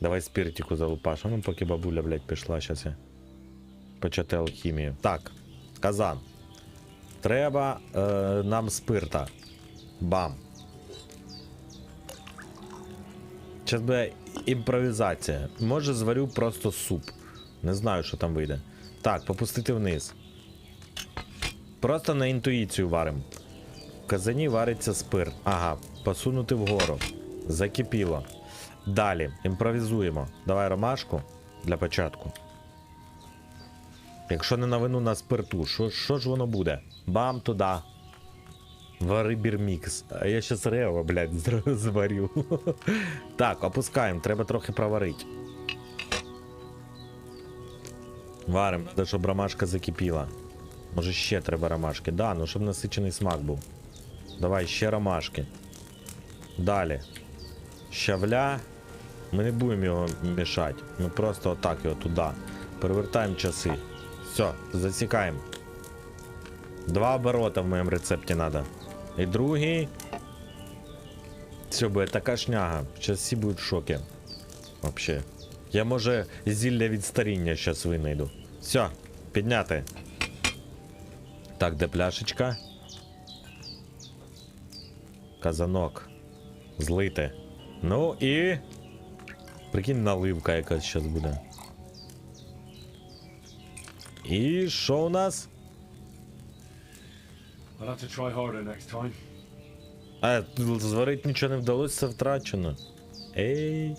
Давай спиртику залупаш. А ну поки бабуля, блядь, пішла, щас я. Почати алхімію. Так, казан. Треба е, нам спирта. Бам. Зараз буде імпровізація. Може зварю просто суп. Не знаю, що там вийде. Так, попустити вниз. Просто на інтуїцію варимо. В казані вариться спирт. Ага, посунути вгору. Закипіло. Далі імпровізуємо. Давай ромашку для початку. Якщо не на вину на спирту, що, що ж воно буде? Бам туди. Вари бірмікс. А я щас рево, блядь, зварю. так, опускаємо, треба трохи проварити. Варимо, щоб ромашка закипіла. Може ще треба ромашки. Да, ну щоб насичений смак був. Давай ще ромашки. Далі. Щавля. Ми не будемо його мішати. Ми просто отак його туди. Перевертаємо часи. Все, засікаємо. Два оборота в моєму рецепті треба. І другий. Все, буде така шняга. Зараз всі будуть в шокі. Вообще. Я може зілля від старіння зараз винайду. Все, підняти. Так, де пляшечка? Казанок. Злити. Ну і. Прикинь, наливка якась зараз буде. І що у нас? I'll have to try harder next time. А, зварити нічого не вдалося, це втрачено. Ей.